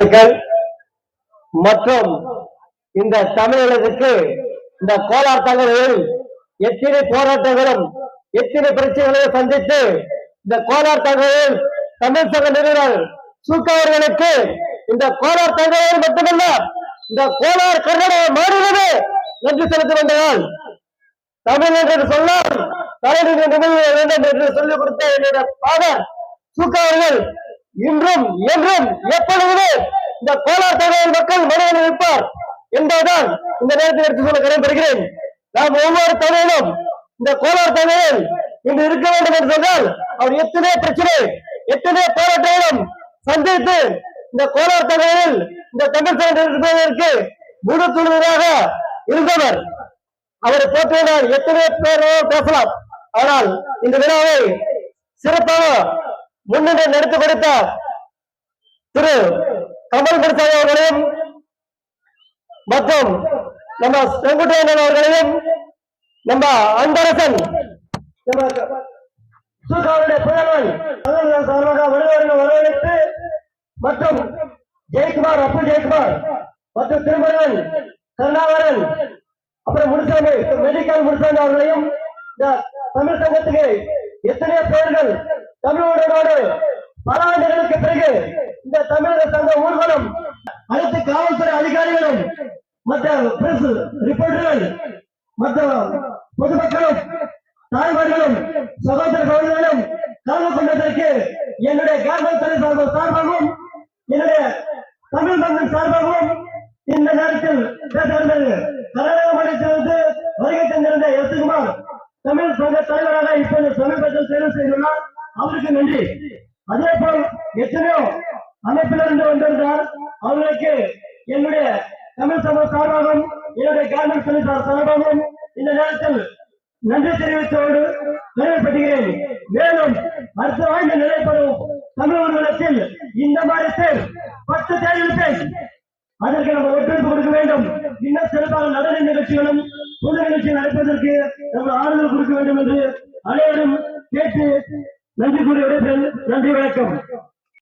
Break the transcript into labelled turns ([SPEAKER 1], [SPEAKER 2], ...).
[SPEAKER 1] வாழ்த்துக்கள். மற்றும் இந்த தமிழகத்துக்கு இந்த கோலார் தகவலில் எத்தனை போராட்டங்களும் எத்தனை பிரச்சனைகளையும் சந்தித்து இந்த கோலார் தகவலில் தமிழ் சங்க நிறுவனர் சூக்கவர்களுக்கு இந்த கோலார் தகவல் மட்டுமல்ல இந்த கோலார் கர்நாடக மாநிலமே நன்றி செலுத்த வேண்டியதால் தமிழ் என்று சொன்னால் தலைநகர் நிமிட வேண்டும் என்று சொல்லிக் கொடுத்த என்னுடைய பாதர் சூக்கவர்கள் இன்றும் என்றும் எப்பொழுதுமே இந்த கோலார் தகவல் மக்கள் மனதில் இருப்பார் என்பதுதான் இந்த நேரத்தில் எடுத்து சொல்ல பெறுகிறேன் நாம் ஒவ்வொரு தமிழும் இந்த கோலார் தமிழில் இன்று இருக்க வேண்டும் என்று சொன்னால் அவர் எத்தனை பிரச்சனை எத்தனை போராட்டங்களும் சந்தித்து இந்த கோலார் தமிழில் இந்த தமிழ் சான்று இருப்பதற்கு முழு துணிவராக இருந்தவர். அவரை போற்றினால் எத்தனை பேர் பேசலாம். ஆனால் இந்த விழாவை சிறப்பாக முன்னிலை நடத்தி கொடுத்த திரு கமல் பிரசாத் அவர்களையும் மற்றும் நம்ம செங்குட்டையன் அவர்களையும் நம்ம அன்பரசன் நம்ம புதல்வன் சார்பாக வருவர்கள் மற்றும் ஜெயக்குமார் அப்பு ஜெயக்குமார் மற்றும் திருமணன் கருணாகரன் அப்புறம் முனுசாமி மெடிக்கல் முனுசாமி அவர்களையும் இந்த தமிழ் சங்கத்துக்கு எத்தனையோ பேர்கள் தமிழோடு பல ஆண்டுகளுக்கு பிறகு இந்த தமிழக சங்க ஊர்வலம் அனைத்து காவல்துறை அதிகாரிகளும் மற்ற பிரஸ் ரிப்போர்ட்டர்கள் மற்ற பொதுமக்களும் தாய்மார்களும் சகோதர சகோதரர்களும் கலந்து கொண்டதற்கு என்னுடைய காவல்துறை சார்பாகவும் என்னுடைய தமிழ் மந்திரி சார்பாகவும் இந்த நேரத்தில் பேச வந்தது கர்நாடக மாநிலத்திலிருந்து வருகை தந்திருந்த எஸ். குமார் தமிழ் சங்க தலைவராக இப்போது சமீபத்தில் தேர்வு செய்துள்ளார். அவருக்கு நன்றி. அதே போல் எத்தனையோ அமைப்பிலிருந்து வந்திருந்தார். அவர்களுக்கு என்னுடைய தமிழ் சமூக சார்பாகவும் என்னுடைய கிராமத்தில் துறை சார்பாகவும் இந்த நேரத்தில் நன்றி தெரிவித்தோடு நிறைவேற்றுகிறேன் மேலும் அடுத்த ஆண்டு நடைபெறும் தமிழ் ஊர்வலத்தில் இந்த மாதிரி பேர் பத்து தேர்தல் பேர் அதற்கு நம்ம ஒத்துழைப்பு கொடுக்க வேண்டும். இன்னும் சிறப்பாக நடன நிகழ்ச்சிகளும் பொது நிகழ்ச்சி நடப்பதற்கு நம்ம ஆறுதல் கொடுக்க வேண்டும் என்று அனைவரும் நன்றி வணக்கம்